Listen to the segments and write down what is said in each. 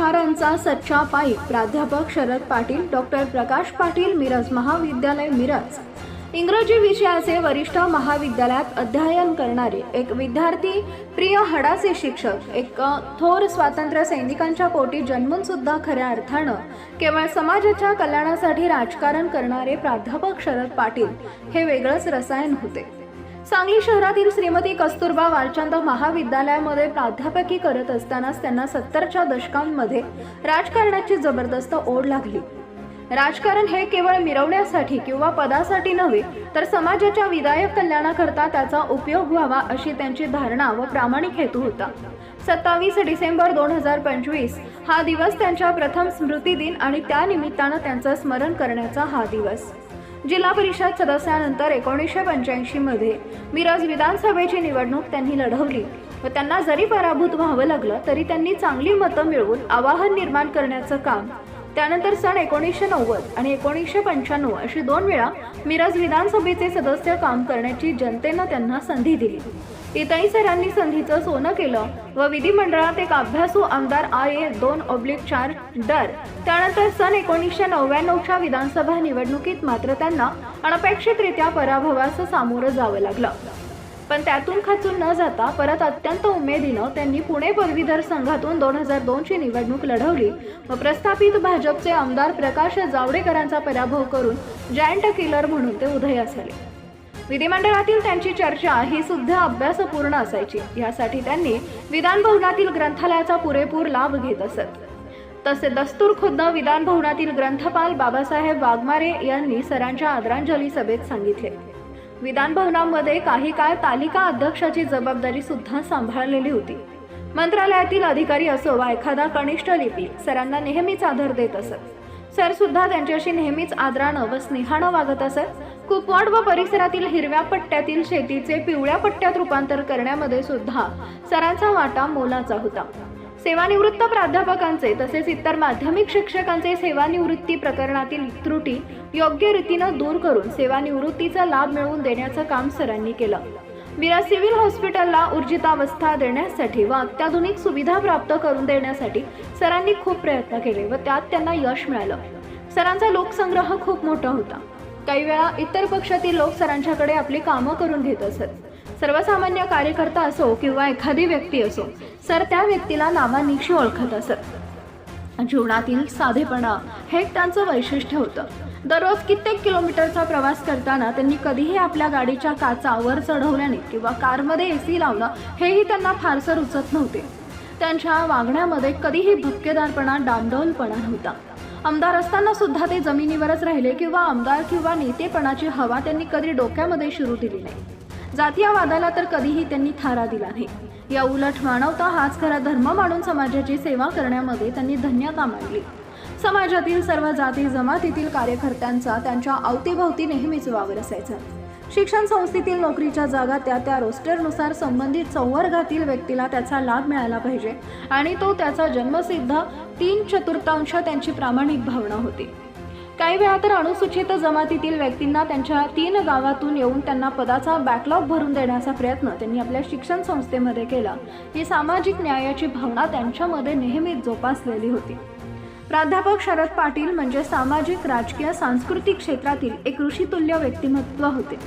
विचारांचा सच्चा पायी प्राध्यापक शरद पाटील डॉक्टर प्रकाश पाटील मिरज महाविद्यालय मिरज. इंग्रजी विषयाचे वरिष्ठ महाविद्यालयात अध्ययन करणारे एक विद्यार्थी प्रिय हडाचे शिक्षक एक थोर स्वातंत्र्य सैनिकांच्या पोटी जन्मून सुद्धा खऱ्या अर्थानं केवळ समाजाच्या कल्याणासाठी राजकारण करणारे प्राध्यापक शरद पाटील हे वेगळंच रसायन होते. सांगली शहरातील श्रीमती कस्तुरबा वालचंद महाविद्यालयामध्ये प्राध्यापकी करत असतानाच त्यांना सत्तरच्या दशकांमध्ये राजकारणाची जबरदस्त ओढ लागली. राजकारण हे केवळ मिरवण्यासाठी किंवा पदासाठी नव्हे तर समाजाच्या विधायक कल्याणाकरता त्याचा उपयोग व्हावा अशी त्यांची धारणा व प्रामाणिक हेतू होता. सत्तावीस डिसेंबर दोन हजार पंचवीस हा दिवस त्यांच्या प्रथम स्मृती दिन आणि त्यानिमित्तानं त्यांचं स्मरण करण्याचा हा दिवस. जिल्हा परिषद सदस्यानंतर एकोणीसशे पंच्याऐंशी मध्ये मिरज विधानसभेची निवडणूक त्यांनी लढवली व त्यांना जरी पराभूत व्हावं लागलं तरी त्यांनी चांगली मतं मिळवून आवाहन निर्माण करण्याचं काम त्यानंतर सन एकोणीसशे नव्वद आणि एकोणीसशे पंच्याण्णव अशी दोन वेळा मिरज विधानसभेचे सदस्य काम करण्याची जनतेनं त्यांना संधी दिली. इतरही सरांनी संधीचं सोनं केलं व विधिमंडळात एक अभ्यासू आमदार आय ए दोन ऑब्लिक चार डर त्यानंतर सन एकोणीसशे नव्याण्णवच्या विधानसभा निवडणुकीत मात्र त्यांना अनपेक्षितरित्या पराभवास सामोरं जावं लागलं. पण त्यातून खचून न जाता परत अत्यंत उमेदीनं त्यांनी पुणे पदवीधर संघातून दोन हजार दोनची निवडणूक लढवली. व प्रस्थापित भाजपचे आमदार प्रकाश जावडेकरांचा पराभव करून जायंट किलर म्हणून ते उदयास आले. विधिमंडळातील त्यांची चर्चा ही सुद्धा अभ्यासपूर्ण असायची. यासाठी त्यांनी विधानभवनातील ग्रंथालयाचा पुरेपूर लाभ घेत असत. तसे दस्तूर खुद्द विधानभवनातील ग्रंथपाल बाबासाहेब वाघमारे यांनी सरांच्या आदरांजली सभेत सांगितले. विधान भवनामध्ये काही काळ तालिका अध्यक्षाची जबाबदारी सुद्धा सांभाळलेली होती. मंत्रालयातील अधिकारी असो वा एखादा कनिष्ठ लिपिक सरांना नेहमीच आदर देत असत. सर सुद्धा त्यांच्याशी नेहमीच आदरानं व स्नेहानं वागत असत. कुपवाड व परिसरातील हिरव्या पट्ट्यातील शेतीचे पिवळ्या पट्ट्यात रूपांतर करण्यामध्ये सुद्धा सरांचा वाटा मोलाचा होता. सेवानिवृत्त प्राध्यापकांचे तसेच इतर माध्यमिक शिक्षकांचे सेवानिवृत्ती प्रकरणातील त्रुटी योग्य रीतीनं दूर करून सेवानिवृत्तीचा लाभ मिळवून देण्याचं काम सरांनी केलं. विरा सिव्हिल हॉस्पिटलला ऊर्जितावस्था देण्यासाठी व अत्याधुनिक सुविधा प्राप्त करून देण्यासाठी सरांनी खूप प्रयत्न केले व त्यात त्यांना यश मिळालं. सरांचा लोकसंग्रह खूप मोठा होता. काही वेळा इतर पक्षातील लोक सरांच्याकडे आपली कामं करून घेत असत. सर्वसामान्य कार्यकर्ता असो किंवा एखादी व्यक्ती असो सर त्या व्यक्तीला नावानिशी ओळखत असत. जीवनातील साधेपणा हे एक त्यांचं वैशिष्ट्य होतं. दररोज कित्येक किलोमीटरचा प्रवास करताना त्यांनी कधीही आपल्या गाडीच्या काचा वर चढवल्याने किंवा कारमध्ये ए सी लावणं हेही त्यांना फारसं रुचत नव्हते. त्यांच्या वागण्यामध्ये कधीही भपकेदारपणा डांडवलपणा नव्हता. आमदार असताना सुद्धा ते जमिनीवरच राहिले किंवा आमदार किंवा नेतेपणाची हवा त्यांनी कधी डोक्यामध्ये शिरू दिली नाही. जातीय वादाला तर कधीही त्यांनी थारा दिला नाही. या उलट मानवता हाच खरा धर्म मानून समाजाची सेवा करण्यामध्ये त्यांनी धन्यता मांडली समाजातील सर्व जाती जमातीतील कार्यकर्त्यांचा त्यांच्या अवतीभवती नेहमीच वावर असायचा. शिक्षण संस्थेतील नोकरीच्या जागा त्या त्या रोस्टरनुसार संबंधित संवर्गातील व्यक्तीला त्याचा लाभ मिळाला पाहिजे आणि तो त्याचा जन्मसिद्ध तीन चतुर्थांश त्यांची प्रामाणिक भावना होती. काही वेळा तर अनुसूचित जमातीतील व्यक्तींना त्यांच्या तीन गावातून येऊन त्यांना पदाचा बॅकलॉग भरून देण्याचा प्रयत्न त्यांनी आपल्या शिक्षण संस्थेमध्ये केला. ही सामाजिक न्यायाची भावना त्यांच्यामध्ये नेहमीच जोपासलेली होती. प्राध्यापक शरद पाटील म्हणजे सामाजिक राजकीय सांस्कृतिक क्षेत्रातील एक ऋषितुल्य व्यक्तिमत्व होते.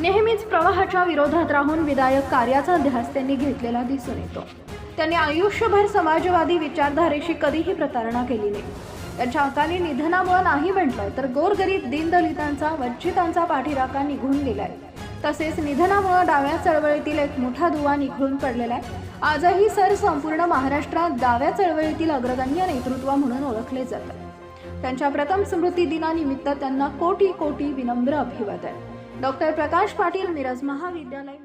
नेहमीच प्रवाहाच्या विरोधात राहून विधायक कार्याचा ध्यास त्यांनी घेतलेला दिसून येतो. त्यांनी आयुष्यभर समाजवादी विचारधारेशी कधीही प्रतारणा केली नाही. त्यांच्या अकाली निधनामुळे नाही म्हटलं तर गोरगरीब दीनदलितांचा वंचितांचा पाठीराखा निघून गेलाय. तसेच निधनामुळे डाव्या चळवळीतील एक मोठा दुवा निघून पडलेला आहे. आजही सर संपूर्ण महाराष्ट्रात डाव्या चळवळीतील अग्रगण्य नेतृत्व म्हणून ओळखले जातात. त्यांच्या प्रथम स्मृती दिनानिमित्त त्यांना कोटी कोटी विनम्र अभिवादन. डॉक्टर प्रकाश पाटील मिरज महाविद्यालय.